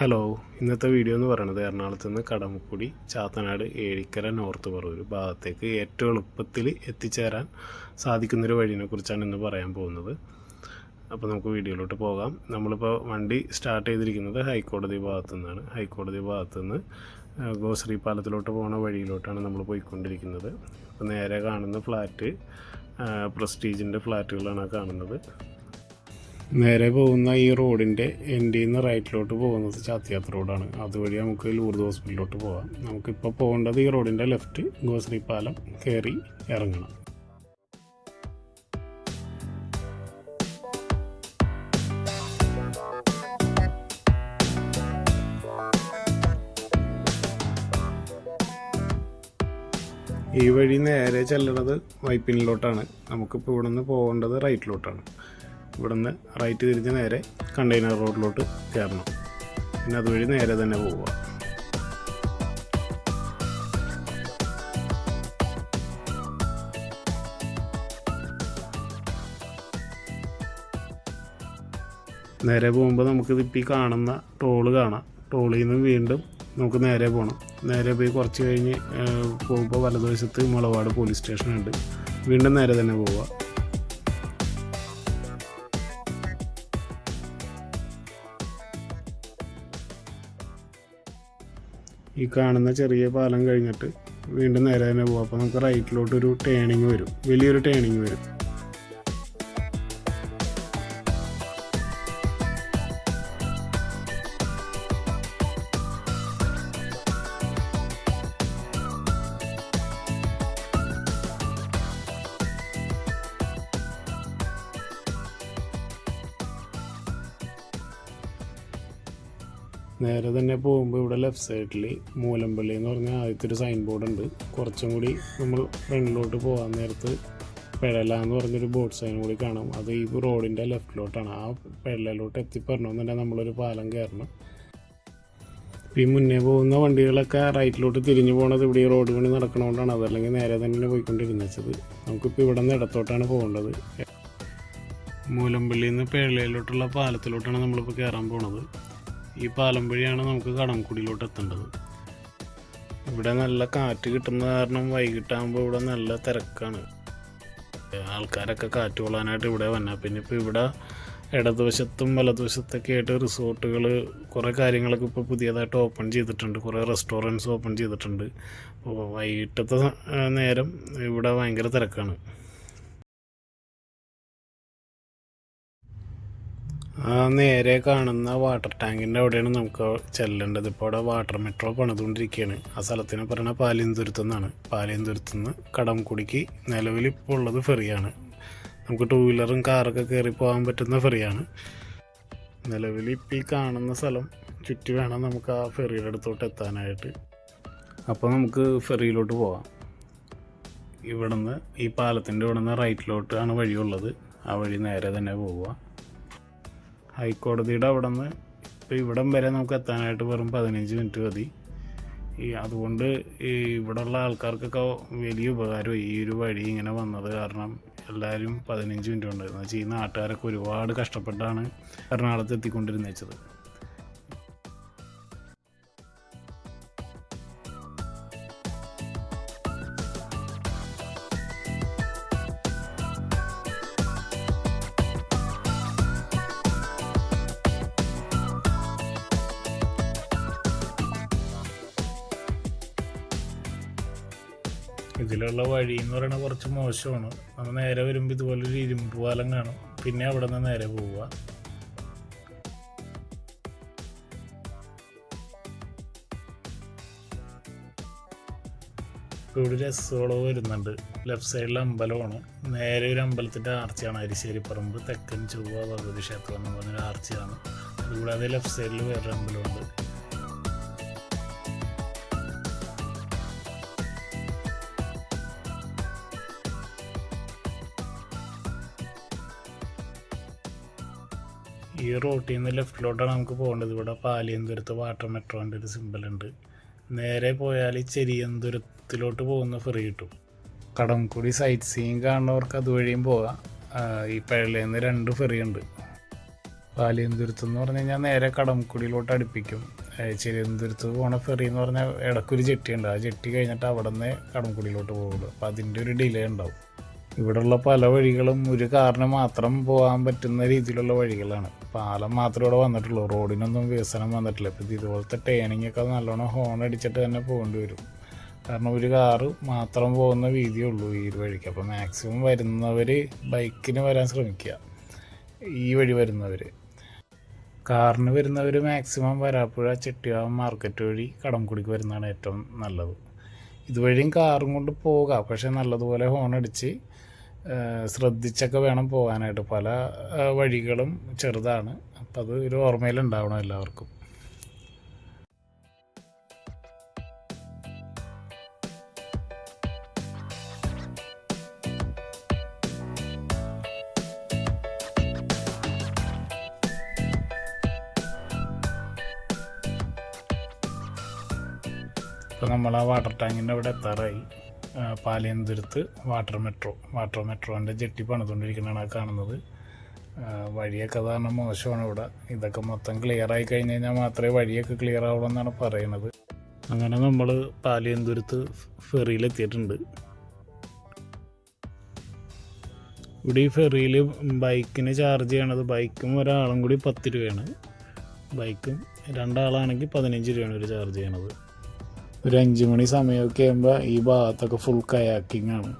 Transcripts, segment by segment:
Hello ഇന്നത്തെ video എന്ന് പറയുന്നത് എറണാകുളത്ത് നിന്ന് കടമക്കുടി ചാത്തനാട് ഏഴിക്കര നോർത്ത് പറവൂർ ഭാഗത്തേക്ക് ഏറ്റവും എളുപ്പത്തിൽ എത്തിച്ചേരാൻ സാധിക്കുന്നൊരു വഴിയെ കുറിച്ചാണ് ഇന്ന് പറയാൻ പോകുന്നത്. അപ്പോൾ നമുക്ക് വീഡിയോയിലോട്ട് പോകാം. നമ്മളിപ്പോൾ വണ്ടി സ്റ്റാർട്ട് ചെയ്തിരിക്കുന്നത് ഹൈക്കോടതി ഭാഗത്തു നിന്നാണ് ഹൈക്കോടതി ഭാഗത്തു നിന്ന് ഗോശ്രീ പാലത്തിലോട്ട് പോകുന്ന വഴിയിലോട്ടാണ് നമ്മൾ പോയിക്കൊണ്ടിരിക്കുന്നത്. അപ്പോൾ നേരെ കാണുന്ന ഫ്ലാറ്റ് പ്രസ്റ്റീജിന്റെ ഫ്ലാറ്റുകളാണ് കാണുന്നത്. നേരെ പോകുന്ന ഈ റോഡിന്റെ എൻഡിൽ നിന്ന് റൈറ്റിലോട്ട് പോകുന്നത് ചാത്തിയാത്ത റോഡാണ്. അതുവഴി നമുക്ക് ലൂർദ് ഹോസ്പിറ്റലിലോട്ട് പോകാം നമുക്കിപ്പോൾ പോകേണ്ടത് ഈ റോഡിന്റെ ലെഫ്റ്റ് ഗോശ്രീ പാലം കയറി ഇറങ്ങണം. ഈ വഴി നേരെ ചെല്ലണത് വൈപ്പിനിലോട്ടാണ്. നമുക്കിപ്പോൾ ഇവിടെ നിന്ന് പോകേണ്ടത് റൈറ്റിലോട്ടാണ് ഇവിടെ നിന്ന് റൈറ്റ് തിരിഞ്ഞ് നേരെ കണ്ടെയ്നർ റോഡിലോട്ട് കയറണം. പിന്നെ അതുവഴി നേരെ തന്നെ പോവുക. നേരെ പോകുമ്പോൾ നമുക്കിത് ഇപ്പോൾ ഈ കാണുന്ന ടോൾ കാണാം. ടോളിൽ നിന്നും വീണ്ടും നമുക്ക് നേരെ പോകണം നേരെ പോയി കുറച്ച് കഴിഞ്ഞ് പോകുമ്പോൾ വലതുവശത്ത് മുളവാട് പോലീസ് സ്റ്റേഷനുണ്ട്. വീണ്ടും നേരെ തന്നെ പോവുക. ഈ കാണുന്ന ചെറിയ പാലം കഴിഞ്ഞിട്ട് വീണ്ടും നേരെ തന്നെ പോകും അപ്പോൾ നമുക്ക് റൈറ്റിലോട്ട് ഒരു ടേണിങ് വരും. വലിയൊരു ടേണിങ് വരും. നേരെ തന്നെ പോകുമ്പോൾ ഇവിടെ ലെഫ്റ്റ് സൈഡിൽ മൂലമ്പള്ളി എന്ന് പറഞ്ഞ ആദ്യത്തെ ഒരു സൈൻ ബോർഡ് ഉണ്ട്. കുറച്ചും കൂടി നമ്മൾ ഫ്രണ്ടിലോട്ട് പോകാൻ നേരത്ത് പെഴല എന്ന് പറഞ്ഞൊരു ബോർഡ് സൈൻ കൂടി കാണും. അത് ഈ റോഡിന്റെ ലെഫ്റ്റിലോട്ടാണ് ആ പെഴലോട്ട് എത്തിപ്പെടണമെന്നുണ്ടെങ്കിൽ നമ്മളൊരു പാലം കയറണം. ഈ മുന്നേ പോകുന്ന വണ്ടികളൊക്കെ റൈറ്റിലോട്ട് തിരിഞ്ഞു പോകണത് ഇവിടെ ഈ റോഡ് പണി നടക്കണോണ്ടാണ്. അതല്ലെങ്കിൽ നേരെ തന്നെ പോയിക്കൊണ്ടിരുന്നത് നമുക്കിപ്പോൾ ഇവിടെ നിന്ന് ഇടത്തോട്ടാണ് പോകേണ്ടത്. മൂലമ്പള്ളിയിൽ നിന്ന് പേളയിലോട്ടുള്ള പാലത്തിലോട്ടാണ് നമ്മളിപ്പോൾ കയറാൻ പോണത്. ഈ പാലം വഴിയാണ് നമുക്ക് കടംകുടിയിലോട്ട് എത്തേണ്ടത്. ഇവിടെ നല്ല കാറ്റ് കിട്ടുന്ന കാരണം വൈകിട്ടാകുമ്പോൾ ഇവിടെ നല്ല തിരക്കാണ്. ആൾക്കാരൊക്കെ കാറ്റ് കൊള്ളാനായിട്ട് ഇവിടെ വന്നാൽ പിന്നെ ഇപ്പോൾ ഇവിടെ ഇടതുവശത്തും വലതുവശത്തൊക്കെ ആയിട്ട് റിസോർട്ടുകൾ കുറേ കാര്യങ്ങളൊക്കെ ഇപ്പോൾ പുതിയതായിട്ട് ഓപ്പൺ ചെയ്തിട്ടുണ്ട്. കുറേ റെസ്റ്റോറന്റ്സ് ഓപ്പൺ ചെയ്തിട്ടുണ്ട്. അപ്പോൾ വൈകിട്ടത്തെ നേരം ഇവിടെ ഭയങ്കര തിരക്കാണ്. ആ നേരെ കാണുന്ന വാട്ടർ ടാങ്കിന്റെ അവിടെയാണ് നമുക്ക് ചെല്ലേണ്ടത്. ഇപ്പോൾ അവിടെ വാട്ടർ മെട്രോ പണിതുകൊണ്ടിരിക്കുകയാണ് ആ സ്ഥലത്തിന് പറയുന്ന പാലിയന്തുരുത്തു നിന്നാണ് പാലിയന്തുരുത്തു നിന്ന് കടംകുടിക്ക് നിലവിൽ ഇപ്പോൾ ഉള്ളത് ഫെറിയാണ് നമുക്ക് ടൂ വീലറും കാറൊക്കെ കയറി പോകാൻ പറ്റുന്ന ഫെറിയാണ് നിലവിൽ ഇപ്പോൾ ഈ കാണുന്ന സ്ഥലം ചുറ്റി വേണം നമുക്ക് ആ ഫെറിയുടെ അടുത്തോട്ട് എത്താനായിട്ട്. അപ്പോൾ നമുക്ക് ഫെറിയിലോട്ട് പോകാം ഇവിടുന്ന് ഈ പാലത്തിന്റെ ഇവിടുന്ന് റൈറ്റിലോട്ടാണ് വഴിയുള്ളത്. ആ വഴി നേരെ തന്നെ പോവുക. ഹൈക്കോടതിയുടെ അവിടെ നിന്ന് ഇപ്പോൾ ഇവിടം വരെ നമുക്ക് എത്താനായിട്ട് വെറും പതിനഞ്ച് മിനിറ്റ് മതി. ഈ അതുകൊണ്ട് ഈ ഇവിടെയുള്ള ആൾക്കാർക്കൊക്കെ വലിയ ഉപകാരം ഈ ഒരു വഴി ഇങ്ങനെ വന്നത് കാരണം എല്ലാവരും പതിനഞ്ച് മിനിറ്റ് കൊണ്ട് എന്ന് വെച്ചാൽ ഈ നാട്ടുകാരൊക്കെ ഒരുപാട് കഷ്ടപ്പെട്ടാണ് എറണാകുളത്ത് എത്തിക്കൊണ്ടിരുന്നത് ഇതിലുള്ള വഴി എന്ന് പറയുന്നത് കുറച്ച് മോശമാണ്. നമ്മൾ നേരെ വരുമ്പോൾ ഇതുപോലൊരു ഇരുമ്പ് പാലം കാണും. പിന്നെ അവിടെ നിന്ന് നേരെ പോവുക ഇവിടെ രസോളവ് വരുന്നുണ്ട്. ലെഫ്റ്റ് സൈഡിൽ അമ്പലമാണ്. നേരെ ഒരു അമ്പലത്തിന്റെ ആർച്ചയാണ്. അരിശ്ശേരി പറമ്പ് തെക്കൻ ചൊവ്വ ഭഗവതി ക്ഷേത്രം എന്ന് പറഞ്ഞൊരു ആർച്ചയാണ്. അതുകൂടാതെ ലെഫ്റ്റ് സൈഡിൽ വേറൊരു അമ്പലമുണ്ട്. ഈ റോട്ടിൽ നിന്ന് ലെഫ്റ്റിലോട്ടാണ് നമുക്ക് പോകേണ്ടത്. ഇവിടെ പാലിയന്തുരത്ത് വാട്ടർ മെട്രോന്റെ ഒരു സിമ്പിളുണ്ട് ഉണ്ട്. നേരെ പോയാൽ ചെരിയന്തുരത്തിലോട്ട് പോകുന്ന ഫ്രീ കിട്ടും. കടംകുടി സൈറ്റ് സീൻ കാണുന്നവർക്ക് അതുവഴിയും പോകാം. ഈ പഴലേന്ന് രണ്ട് ഫെറി ഉണ്ട്. പാലിയന്തുരത്ത് എന്ന് പറഞ്ഞു കഴിഞ്ഞാൽ നേരെ കടംകുടിയിലോട്ട് അടുപ്പിക്കും. ചെരിയന്തുരത്ത് പോണ ഫെറി എന്ന് പറഞ്ഞാൽ ഇടയ്ക്കൊരു ജെട്ടിയുണ്ട് ആ ചെട്ടി കഴിഞ്ഞിട്ട് അവിടെ നിന്ന് കടംകുടിയിലോട്ട് പോകുള്ളൂ. അപ്പോൾ അതിന്റെ ഒരു ഡിലേ ഉണ്ടാവും. ഇവിടെയുള്ള പല വഴികളും ഒരു കാറിന് മാത്രം പോകാൻ പറ്റുന്ന രീതിയിലുള്ള വഴികളാണ്. പാലം മാത്രമേ ഇവിടെ വന്നിട്ടുള്ളൂ. റോഡിനൊന്നും വികസനം വന്നിട്ടില്ല. ഇപ്പം ഇതുപോലത്തെ ടേണിംഗ് ഒക്കെ നല്ലോണം ഹോൺ അടിച്ചിട്ട് തന്നെ പോകേണ്ടി വരും. കാരണം ഒരു കാറ് മാത്രം പോകുന്ന വീതിയേ ഉള്ളൂ ഈ ഒരു വഴിക്ക്. അപ്പോൾ മാക്സിമം വരുന്നവർ ബൈക്കിന് വരാൻ ശ്രമിക്കുക. ഈ വഴി വരുന്നവർ കാറിന് വരുന്നവർ മാക്സിമം വരാപ്പുഴ ചെട്ടിയാവ് മാർക്കറ്റ് വഴി കടംകുടിക്ക് വരുന്നതാണ് ഏറ്റവും നല്ലത്. ഇതുവഴിയും കാറും കൊണ്ട് പോകാം. പക്ഷേ നല്ലതുപോലെ ഹോൺ അടിച്ച് ശ്രദ്ധിച്ചൊക്കെ വേണം പോകാനായിട്ട്. പല വഴികളും ചെറുതാണ്. അപ്പം അത് ഒരു ഓർമ്മയിലുണ്ടാവണം എല്ലാവർക്കും. ഇപ്പോൾ നമ്മൾ ആ വാട്ടർ ടാങ്കിന്റെ അവിടെ എത്താറായി. പാലിയന്തുരുത്ത് വാട്ടർ മെട്രോ വാട്ടർ മെട്രോന്റെ ജെട്ടി പണിതുകൊണ്ടിരിക്കുന്നതാണ് കാണുന്നത്. വഴിയൊക്കെ കാരണം മോശമാണ് ഇവിടെ. ഇതൊക്കെ മൊത്തം ക്ലിയർ ആയി കഴിഞ്ഞ് കഴിഞ്ഞാൽ മാത്രമേ വഴിയൊക്കെ ക്ലിയർ ആവുള്ളൂ എന്നാണ് പറയുന്നത്. അങ്ങനെ നമ്മൾ പാലയന്തുരത്ത് ഫെറിയിലെത്തിയിട്ടുണ്ട്. ഇവിടെ ഈ ഫെറിയിൽ ബൈക്കിന് ചാർജ് ചെയ്യണത് ബൈക്കും ഒരാളും കൂടി പത്ത് രൂപയാണ്. ബൈക്കും രണ്ടാളാണെങ്കിൽ പതിനഞ്ച് രൂപയാണ് ഒരു ചാർജ് ചെയ്യണത്. ഒരു അഞ്ച് മണി സമയമൊക്കെ ആകുമ്പോൾ ഈ ഭാഗത്തൊക്കെ ഫുൾ കയാക്കിംഗ് ആണ്.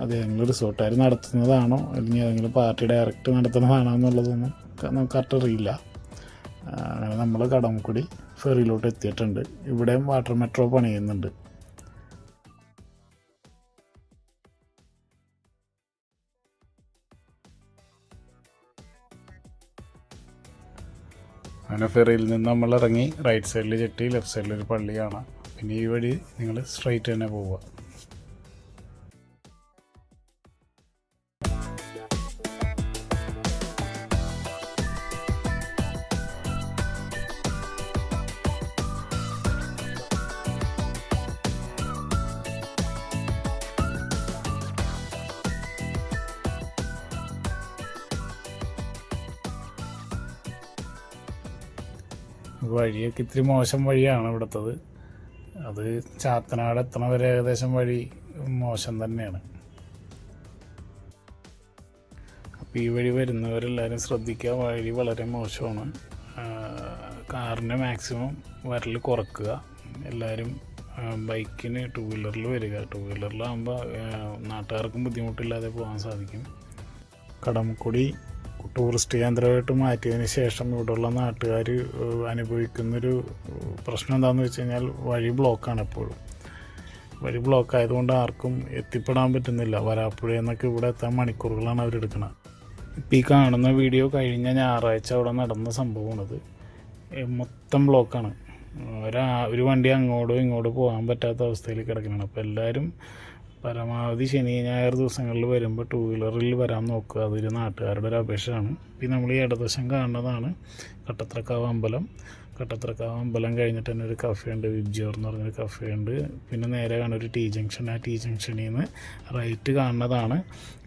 അത് ഏതെങ്കിലും റിസോർട്ടുകാർ നടത്തുന്നതാണോ? അല്ലെങ്കിൽ ഏതെങ്കിലും പാർട്ടി ഡയറക്റ്റ് നടത്തുന്നതാണോ എന്നുള്ളതൊന്നും നമുക്ക് അറിയില്ല. അങ്ങനെ നമ്മൾ കടമക്കുടി ഫെറിയിലോട്ട് എത്തിയിട്ടുണ്ട്. ഇവിടെയും വാട്ടർ മെട്രോ പണിയുന്നുണ്ട്. അങ്ങനെ ഫെറിയിൽ നിന്ന് നമ്മൾ ഇറങ്ങി റൈറ്റ് സൈഡിൽ ചെട്ടി ലെഫ്റ്റ് സൈഡിൽ ഒരു പള്ളി കാണാം പിന്നെ ഈ വഴി നിങ്ങൾ സ്ട്രൈറ്റ് തന്നെ പോവുക. വഴിയൊക്കെ ഇത്തിരി മോശം വഴിയാണ് ഇവിടുത്തത്. അത് ചാത്തനാട് എത്തണ വരെ ഏകദേശം വഴി മോശം തന്നെയാണ്. അപ്പോൾ ഈ വഴി വരുന്നവരെല്ലാവരും ശ്രദ്ധിക്കുക. വഴി വളരെ മോശമാണ്. കാറിനെ മാക്സിമം വരൽ കുറക്കുക. എല്ലാവരും ബൈക്കിന് ടൂ വീലറിൽ വരിക. ടൂ വീലറിലാകുമ്പോൾ നാട്ടുകാർക്കും ബുദ്ധിമുട്ടില്ലാതെ പോകാൻ സാധിക്കും. കടമക്കുടി ടൂറിസ്റ്റ് കേന്ദ്രമായിട്ട് മാറ്റിയതിന് ശേഷം ഇവിടെയുള്ള നാട്ടുകാർ അനുഭവിക്കുന്നൊരു പ്രശ്നം എന്താണെന്ന് വെച്ച് കഴിഞ്ഞാൽ വഴി ബ്ലോക്കാണ് എപ്പോഴും. വഴി ബ്ലോക്ക് ആയതുകൊണ്ട് ആർക്കും എത്തിപ്പെടാൻ പറ്റുന്നില്ല. വരാപ്പുഴ എന്നൊക്കെ ഇവിടെ എത്താൻ മണിക്കൂറുകളാണ് അവരെടുക്കുന്നത് ഇപ്പോൾ ഈ കാണുന്ന വീഡിയോ കഴിഞ്ഞ ഞായറാഴ്ച അവിടെ നടന്ന സംഭവമാണിത്. മൊത്തം ബ്ലോക്കാണ്. ഒരാ ഒരു വണ്ടി അങ്ങോട്ടും ഇങ്ങോട്ടും പോകാൻ പറ്റാത്ത അവസ്ഥയിൽ കിടക്കുന്നതാണ് അപ്പോൾ എല്ലാവരും പരമാവധി ശനി ഞായർ ദിവസങ്ങളിൽ വരുമ്പോൾ ടൂ വീലറിൽ വരാൻ നോക്കുക. അതൊരു നാട്ടുകാരുടെ ഒരു അപേക്ഷയാണ്. പിന്നെ നമ്മൾ ഈ ഇടതുവശം കാണുന്നതാണ് കട്ടത്രക്കാവ് അമ്പലം. കട്ടത്രക്കാവ് അമ്പലം കഴിഞ്ഞിട്ട് തന്നെ ഒരു കഫേ ഉണ്ട് വിബ്ജിയോർ എന്ന് പറഞ്ഞൊരു ഉണ്ട് പിന്നെ നേരെ കാണുന്ന ഒരു ടീ ജംഗ്ഷൻ ആ ടീ ജംഗ്ഷനിൽ നിന്ന് റൈറ്റ് കാണുന്നതാണ്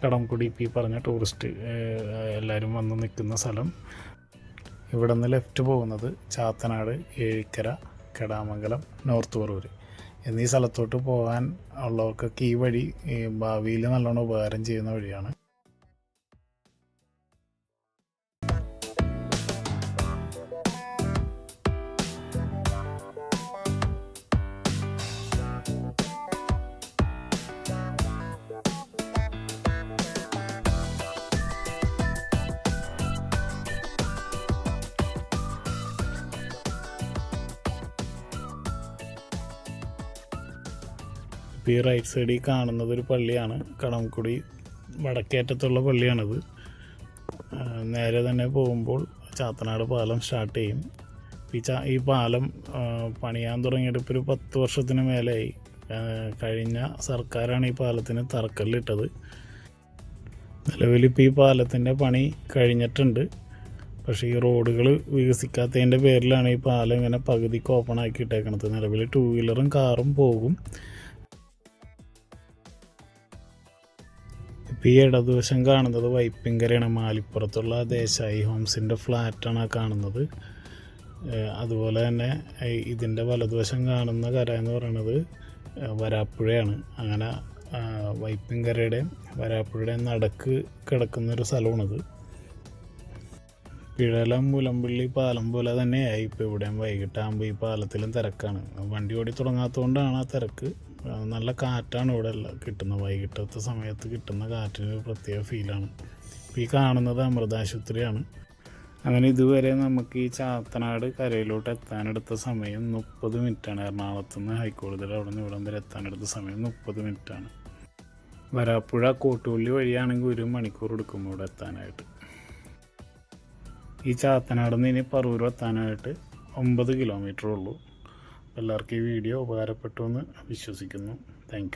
കടംകുടി ഈ പറഞ്ഞ ടൂറിസ്റ്റ് എല്ലാവരും വന്ന് നിൽക്കുന്ന സ്ഥലം. ഇവിടെ നിന്ന് ലെഫ്റ്റ് പോകുന്നത് ചാത്തനാട് ഏഴിക്കര കെടാമംഗലം നോർത്ത് പറവൂർ എന്നീ സ്ഥലത്തോട്ട് പോകാൻ ഉള്ളവർക്കൊക്കെ ഈ വഴി ഭാവിയിൽ നല്ലോണം ഉപകാരം ചെയ്യുന്ന വഴിയാണ്. ഈ റൈറ്റ് സൈഡിൽ കാണുന്നത് ഒരു പള്ളിയാണ്. കടംകുടി വടക്കേറ്റത്തുള്ള പള്ളിയാണിത്. നേരെ തന്നെ പോകുമ്പോൾ ചാത്തനാട് പാലം സ്റ്റാർട്ട് ചെയ്യും. ഈ ചാ ഈ പാലം പണിയാൻ തുടങ്ങിയിട്ട് ഇപ്പോൾ ഒരു പത്ത് വർഷത്തിന് മേലെയായി കഴിഞ്ഞ സർക്കാരാണ് ഈ പാലത്തിന് തറക്കല്ലിട്ടത്. നിലവിലിപ്പോൾ ഈ പാലത്തിന്റെ പണി കഴിഞ്ഞിട്ടുണ്ട്. പക്ഷേ ഈ റോഡുകൾ വികസിക്കാത്തതിന്റെ പേരിലാണ് ഈ പാലം ഇങ്ങനെ പകുതിക്ക് ഓപ്പൺ ആക്കി നിലവിൽ ടൂ വീലറും കാറും പോകും. ഈ ഇടതുവശം കാണുന്നത് വൈപ്പിങ്കരയാണ്. മാലിപ്പുറത്തുള്ള ദേശായി ഹോംസിന്റെ ഫ്ലാറ്റാണ് കാണുന്നത്. അതുപോലെ തന്നെ ഇതിന്റെ വലതുവശം കാണുന്ന കര എന്ന് പറയുന്നത് വരാപ്പുഴയാണ്. അങ്ങനെ വൈപ്പിങ്കരയുടെയും വരാപ്പുഴയുടെയും നടുക്ക് കിടക്കുന്നൊരു സ്ഥലമാണിത്. പിഴലം മുലമ്പള്ളി പാലം പോലെ തന്നെയായി ഇപ്പോൾ ഇവിടെയും വൈകിട്ടാകുമ്പോൾ ഈ പാലത്തിലും തിരക്കാണ്. വണ്ടി ഓടി തുടങ്ങാത്തതുകൊണ്ടാണ് ആ തിരക്ക്. നല്ല കാറ്റാണ് ഇവിടെ എല്ലാം കിട്ടുന്നത്. വൈകിട്ടത്തെ സമയത്ത് കിട്ടുന്ന കാറ്റിന് ഒരു പ്രത്യേക ഫീലാണ് ഇപ്പോൾ ഈ കാണുന്നത് അമൃതാശുപത്രിയാണ്. അങ്ങനെ ഇതുവരെ നമുക്ക് ഈ ചാത്തനാട് കരയിലോട്ട് എത്താനെടുത്ത സമയം മുപ്പത് മിനിറ്റാണ്. എറണാകുളത്ത് നിന്ന് ഹൈക്കോടതിയിൽ അവിടെ നിന്ന് ഇവിടം വരെ എത്താനെടുത്ത സമയം മുപ്പത് മിനിറ്റാണ്. വരാപ്പുഴ കോട്ടുപള്ളി വഴിയാണെങ്കിൽ ഒരു മണിക്കൂർ എടുക്കും ഇവിടെ എത്താനായിട്ട്. ഈ ചാത്തനാട് നിന്ന് ഇനി പറവൂർ എത്താനായിട്ട് ഒമ്പത് കിലോമീറ്റർ ഉള്ളൂ. എല്ലാവർക്കും ഈ വീഡിയോ ഉപകാരപ്പെട്ടു എന്ന് വിശ്വസിക്കുന്നു. താങ്ക്